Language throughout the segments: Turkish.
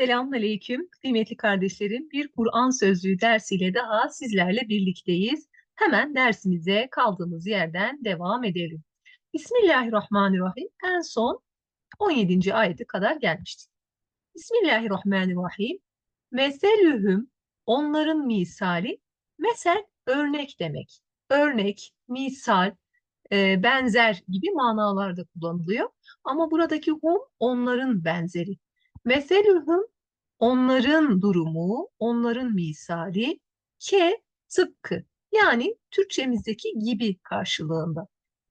Selamünaleyküm kıymetli kardeşlerim. Bir Kur'an sözlüğü dersiyle daha sizlerle birlikteyiz. Hemen dersimize kaldığımız yerden devam edelim. Bismillahirrahmanirrahim. En son 17. ayete kadar gelmiştik. Bismillahirrahmanirrahim. Meselühüm onların misali mesel örnek demek. Örnek, misal, e, benzer gibi manalarda kullanılıyor. Ama buradaki hum onların benzeri. Meselühüm onların durumu, onların misali ke tıpkı yani Türkçemizdeki gibi karşılığında.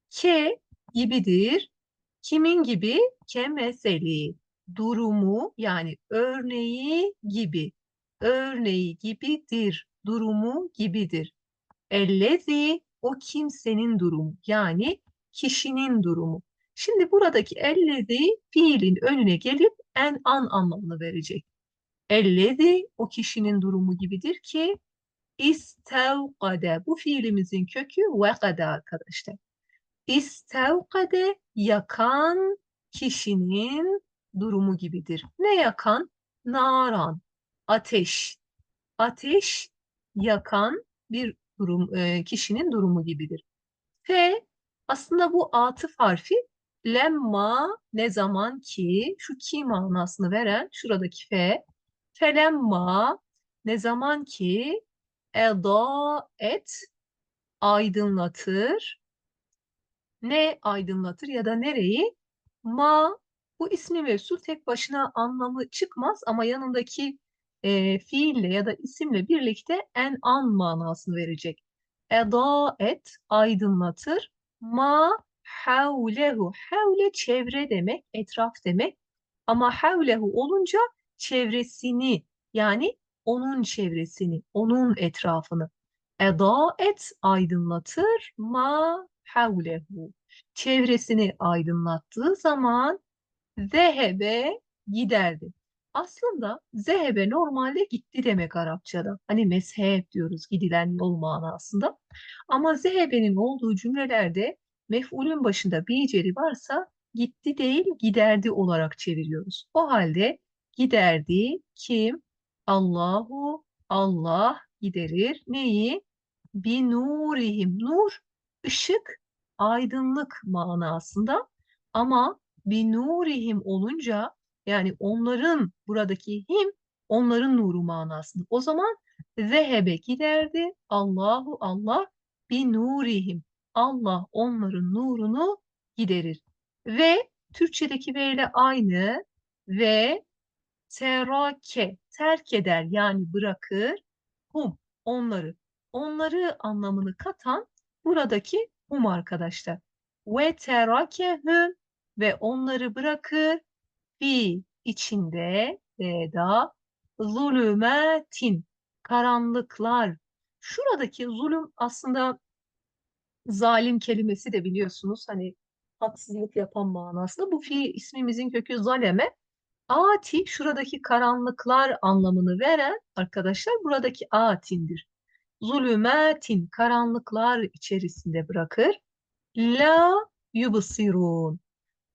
Ke gibidir. Kimin gibi? Ke meseli. Durumu yani örneği gibi. Örneği gibidir. Durumu gibidir. Ellezi o kimsenin durumu yani kişinin durumu. Şimdi buradaki ellezi fiilin önüne gelip en an anlamını verecek. Ellezi o kişinin durumu gibidir ki istevkade bu fiilimizin kökü vekade arkadaşlar. İstevkade yakan kişinin durumu gibidir. Ne yakan? Naran, ateş. Ateş yakan bir durum, e, kişinin durumu gibidir. F aslında bu atıf harfi lemma ne zaman ki şu ki manasını veren şuradaki f. Felemma ne zaman ki eda et aydınlatır. Ne aydınlatır ya da nereyi? Ma bu ismi mevsul tek başına anlamı çıkmaz ama yanındaki e, fiille ya da isimle birlikte en an manasını verecek. Eda et aydınlatır. Ma havlehu. Havle çevre demek, etraf demek. Ama havlehu olunca çevresini yani onun çevresini, onun etrafını. Eda et aydınlatır ma havlehu. Çevresini aydınlattığı zaman zehebe giderdi. Aslında zehebe normalde gitti demek Arapçada. Hani mezhep diyoruz gidilen yol manasında. Ama zehebenin olduğu cümlelerde mef'ulün başında bir iceri varsa gitti değil giderdi olarak çeviriyoruz. O halde giderdi kim? Allahu Allah giderir. Neyi? Bi nurihim. Nur ışık, aydınlık manasında ama bi nurihim olunca yani onların buradaki him onların nuru manasında. O zaman zehebe giderdi. Allahu Allah bi nurihim. Allah onların nurunu giderir. Ve Türkçedeki ve ile aynı ve terake terk eder yani bırakır hum onları onları anlamını katan buradaki hum arkadaşlar. Ve terakehum ve onları bırakır fi içinde da zulümetin karanlıklar. Şuradaki zulüm aslında zalim kelimesi de biliyorsunuz hani haksızlık yapan manasında. Bu fiil ismimizin kökü zaleme. Ati şuradaki karanlıklar anlamını veren arkadaşlar buradaki atindir. Zulümetin karanlıklar içerisinde bırakır. La yubsirun.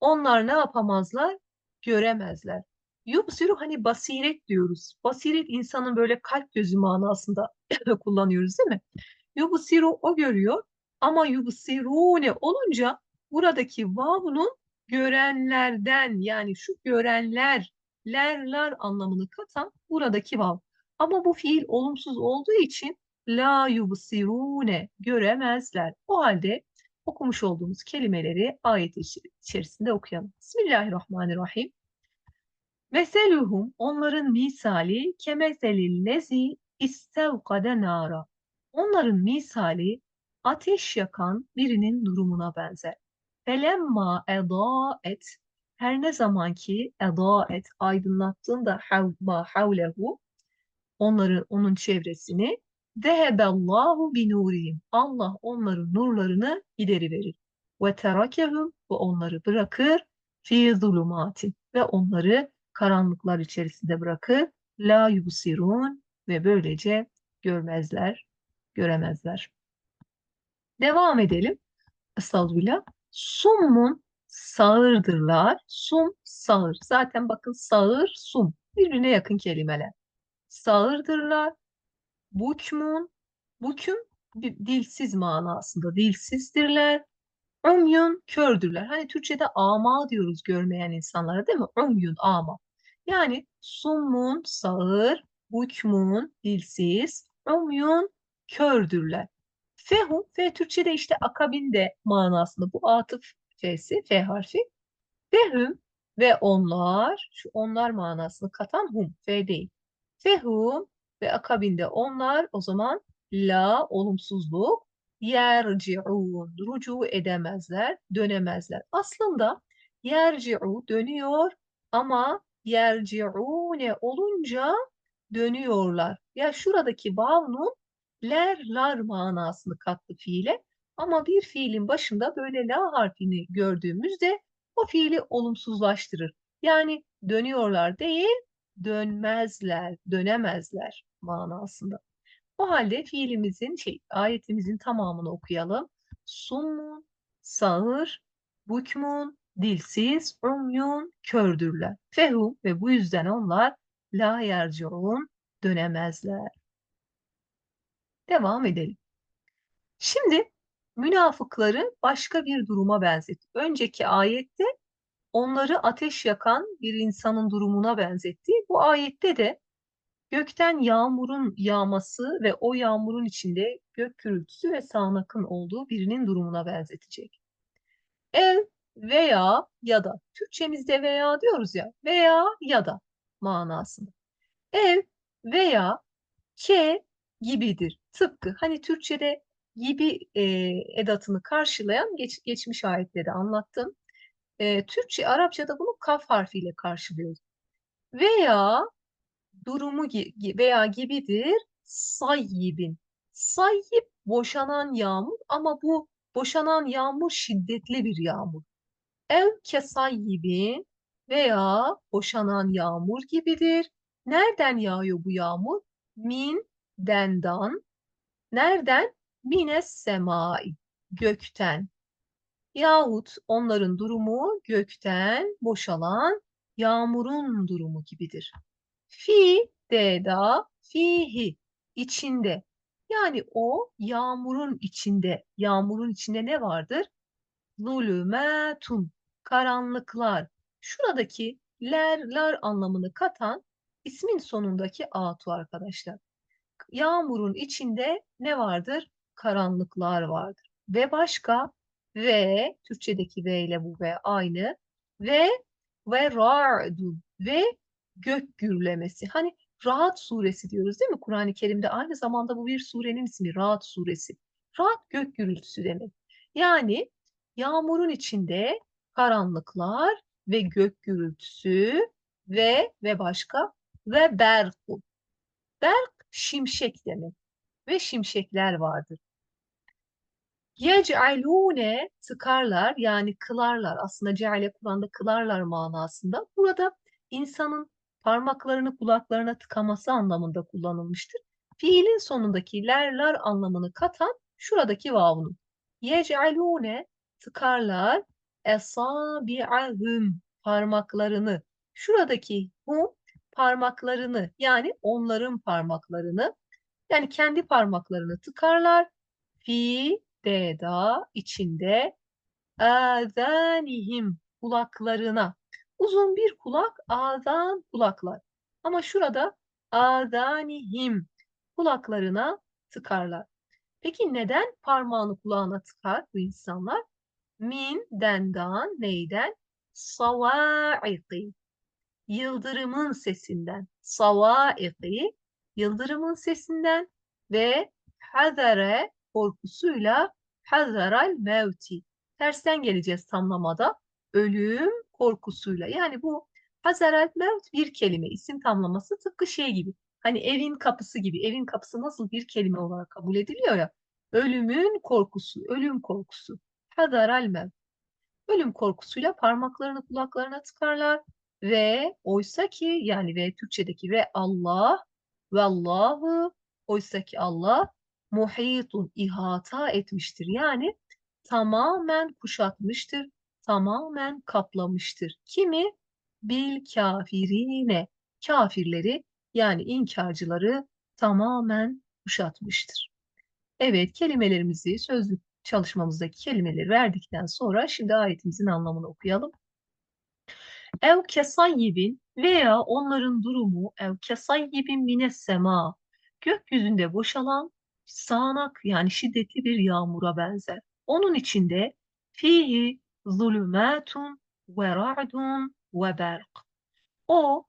Onlar ne yapamazlar? Göremezler. Yubsiru hani basiret diyoruz. Basiret insanın böyle kalp gözü manasında kullanıyoruz değil mi? Yubsiru o görüyor. Ama yubsirune olunca buradaki vavunun görenlerden yani şu görenler lerler anlamını katan buradaki vav. Ama bu fiil olumsuz olduğu için la yubsirune göremezler. O halde okumuş olduğumuz kelimeleri ayet içerisinde okuyalım. Bismillahirrahmanirrahim. Meseluhum onların misali kemeselil lezi istevkade nara. Onların misali ateş yakan birinin durumuna benzer. Felemma et her ne zaman ki et aydınlattığında ma havlehu onların onun çevresini Zeheballahu bi nurihim. Allah onların nurlarını gideriverir. Ve terakehum ve onları bırakır fi zulumatin ve onları karanlıklar içerisinde bırakır. La yubsirun ve böylece görmezler, göremezler. Devam edelim. Estağfurullah. Summun sağırdırlar. Sum sağır. Zaten bakın sağır sum. birbirine yakın kelimeler. Sağırdırlar. Bukmun, buküm di- dilsiz manasında, dilsizdirler. Umyun kördürler. Hani Türkçe'de ama diyoruz görmeyen insanlara değil mi? Umyun ama. Yani summun sağır, bukmun dilsiz, umyun kördürler. Fehum, fe Türkçe'de işte akabinde manasında bu atıf f'si, f harfi. Fehum ve onlar, şu onlar manasını katan hum, f değil. Fehum ve akabinde onlar o zaman la olumsuzluk yerci'un rucu edemezler, dönemezler. Aslında yerci'u dönüyor ama yerci'une olunca dönüyorlar. Ya şuradaki vavnun ler lar manasını kattı fiile ama bir fiilin başında böyle la harfini gördüğümüzde o fiili olumsuzlaştırır. Yani dönüyorlar değil, dönmezler, dönemezler manasında. O halde fiilimizin, şey, ayetimizin tamamını okuyalım. Summun, sağır, bukmun, dilsiz, umyun, kördürler. Fehum ve bu yüzden onlar la yerciun, dönemezler. Devam edelim. Şimdi münafıkları başka bir duruma benzetti. Önceki ayette onları ateş yakan bir insanın durumuna benzetti. Bu ayette de gökten yağmurun yağması ve o yağmurun içinde gök gürültüsü ve sağanakın olduğu birinin durumuna benzetecek. Ev veya ya da Türkçemizde veya diyoruz ya veya ya da manasında. Ev veya ke gibidir. Tıpkı hani Türkçe'de gibi e, edatını karşılayan geç, geçmiş ayette de anlattım. E, Türkçe, Arapçada bunu kaf harfiyle karşılıyoruz. Veya durumu gi- veya gibidir sayyibin. Sayyib boşanan yağmur ama bu boşanan yağmur şiddetli bir yağmur. Ev kesayyibin veya boşanan yağmur gibidir. Nereden yağıyor bu yağmur? Min dendan. Nereden? Mines semai. Gökten. Yahut onların durumu gökten boşalan yağmurun durumu gibidir. Fi deda fihi içinde. Yani o yağmurun içinde. Yağmurun içinde ne vardır? Zulümetun karanlıklar. Şuradaki ler lar anlamını katan ismin sonundaki atu arkadaşlar. Yağmurun içinde ne vardır? Karanlıklar vardır. Ve başka ve Türkçedeki ve ile bu ve aynı ve ve ra'dun ve gök gürlemesi. Hani Rahat suresi diyoruz değil mi? Kur'an-ı Kerim'de aynı zamanda bu bir surenin ismi Rahat suresi. Rahat gök gürültüsü demek. Yani yağmurun içinde karanlıklar ve gök gürültüsü ve ve başka ve berku. Berk şimşek demek ve şimşekler vardır. Yec'alûne tıkarlar yani kılarlar. Aslında ceale Kur'an'da kılarlar manasında. Burada insanın parmaklarını kulaklarına tıkaması anlamında kullanılmıştır. Fiilin sonundaki lerler anlamını katan şuradaki vavunun. Yec'alûne tıkarlar esabi'ahum parmaklarını. Şuradaki hum parmaklarını yani onların parmaklarını yani kendi parmaklarını tıkarlar. Fi deda içinde azanihim kulaklarına. Uzun bir kulak azan kulaklar. Ama şurada azanihim kulaklarına tıkarlar. Peki neden parmağını kulağına tıkar bu insanlar? Min dendan neyden? Savaiqi yıldırımın sesinden. Savaiqi yıldırımın sesinden ve hazare korkusuyla hazaral mevti. Tersten geleceğiz tamlamada. Ölüm korkusuyla. Yani bu hazaral mevt bir kelime. isim tamlaması tıpkı şey gibi. Hani evin kapısı gibi. Evin kapısı nasıl bir kelime olarak kabul ediliyor ya. Ölümün korkusu, ölüm korkusu. Hazaral mevt. Ölüm korkusuyla parmaklarını kulaklarına tıkarlar ve oysa ki yani ve Türkçedeki ve Allah ve Allahu oysa ki Allah muhitun ihata etmiştir. Yani tamamen kuşatmıştır, tamamen kaplamıştır. Kimi? Bil kafirine. kafirleri yani inkarcıları tamamen kuşatmıştır. Evet, kelimelerimizi, sözlük çalışmamızdaki kelimeleri verdikten sonra şimdi ayetimizin anlamını okuyalım. Ev kesayyibin veya onların durumu ev kesayyibin mines sema gökyüzünde boşalan sağanak yani şiddetli bir yağmura benzer. Onun içinde fihi zulümatun ve ra'dun ve berk. O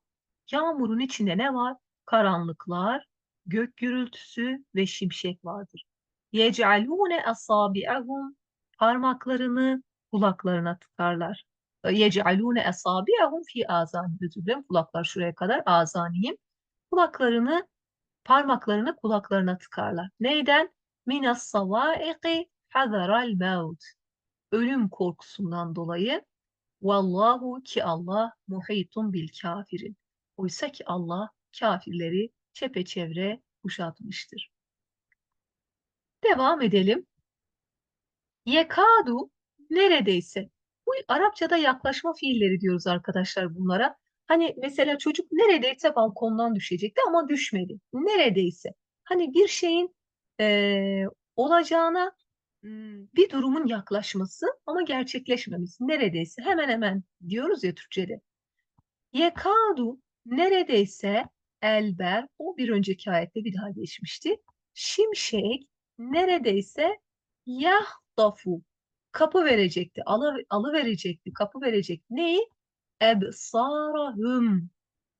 yağmurun içinde ne var? Karanlıklar, gök gürültüsü ve şimşek vardır. Yec'alûne asâbi'ahum parmaklarını kulaklarına tıkarlar. Yec'alûne asâbi'ahum fi âzânihim. Özür dilerim kulaklar şuraya kadar âzânihim. Kulaklarını, parmaklarını kulaklarına tıkarlar. Neyden? Minas savâiqi hazaral mevt. Ölüm korkusundan dolayı Vallahu ki Allah muhitun bil kafirin. Oysa ki Allah kafirleri çepeçevre kuşatmıştır. Devam edelim. Yekadu neredeyse. Bu Arapçada yaklaşma fiilleri diyoruz arkadaşlar bunlara. Hani mesela çocuk neredeyse balkondan düşecekti ama düşmedi. Neredeyse. Hani bir şeyin e, olacağına bir durumun yaklaşması ama gerçekleşmemesi. Neredeyse hemen hemen diyoruz ya Türkçe'de. Yekadu neredeyse elber o bir önceki ayette bir daha geçmişti. Şimşek neredeyse yahdafu kapı verecekti, alı, alı verecekti, kapı verecekti. Neyi? Ebsarahum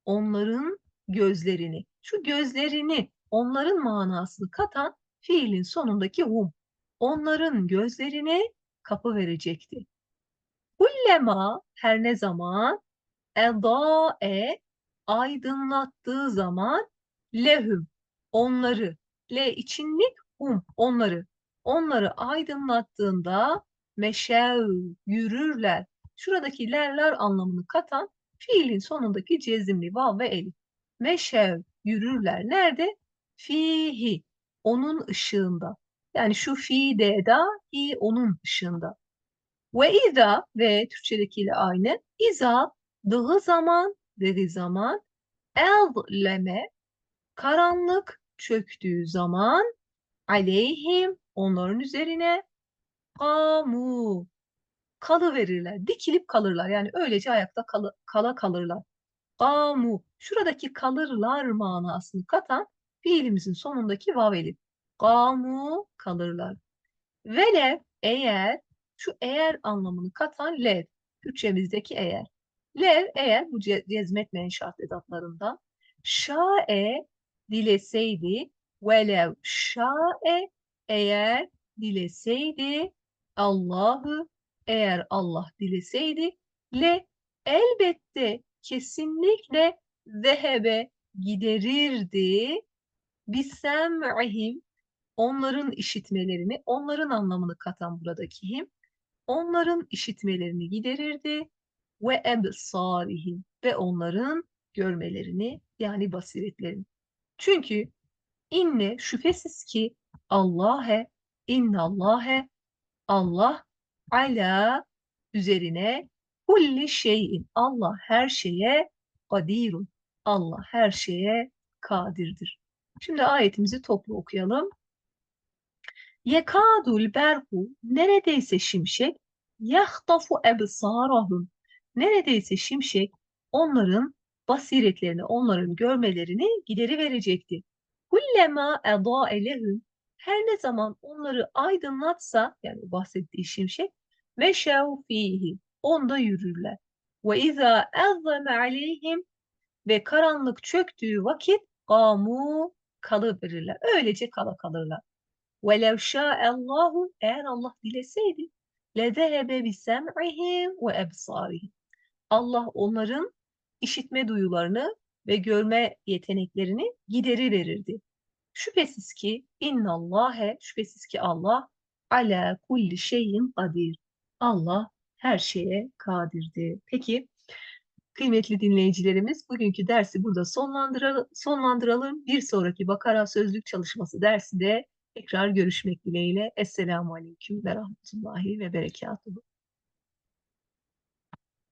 onların gözlerini. Şu gözlerini onların manasını katan fiilin sonundaki hum. Onların gözlerine kapı verecekti. Kullema her ne zaman edae aydınlattığı zaman lehum onları le içinlik hum onları onları aydınlattığında meşev yürürler. Şuradaki lerler anlamını katan fiilin sonundaki cezimli vav ve elif. Meşev yürürler. Nerede? Fihi. Onun ışığında. Yani şu fi de da hi onun ışığında. Ve iza ve Türkçedekiyle aynı. İza dığı zaman dediği zaman elleme karanlık çöktüğü zaman aleyhim onların üzerine kamu kalı verirler. Dikilip kalırlar. Yani öylece ayakta kala, kala kalırlar. Kamu. Şuradaki kalırlar manasını katan fiilimizin sonundaki vav elif. Kamu kalırlar. Velev eğer şu eğer anlamını katan lev. Türkçemizdeki eğer. Lev eğer bu cezmetmeyen şart edatlarından şae dileseydi velev şae eğer dileseydi Allah'ı eğer Allah dileseydi le elbette kesinlikle zehebe giderirdi bisem'ihim onların işitmelerini, onların anlamını katan buradaki him, onların işitmelerini giderirdi ve ebsarihim ve onların görmelerini yani basiretlerini. Çünkü inne şüphesiz ki Allah'e innallâhe Allah ala üzerine kulli şeyin Allah her şeye kadirun Allah her şeye kadirdir. Şimdi ayetimizi toplu okuyalım. Yekadul berhu neredeyse şimşek yahtafu ebsarahum neredeyse şimşek onların basiretlerini, onların görmelerini gideri verecekti. Kullema eda elehum her ne zaman onları aydınlatsa yani bahsettiği şimşek meşev fihi onda yürürler. Ve izâ ezzeme aleyhim ve karanlık çöktüğü vakit kamu kalıverirler. Öylece kala kalırlar. Ve lev Allahu eğer Allah dileseydi lezehebe bi ve ebsarihim. Allah onların işitme duyularını ve görme yeteneklerini gideri verirdi. Şüphesiz ki innallâhe şüphesiz ki Allah ala kulli şeyin kadir. Allah her şeye kadirdi. Peki Kıymetli dinleyicilerimiz, bugünkü dersi burada sonlandıralım. sonlandıralım. Bir sonraki Bakara Sözlük Çalışması dersi de tekrar görüşmek dileğiyle. Esselamu Aleyküm ve Rahmetullahi ve Berekatuhu.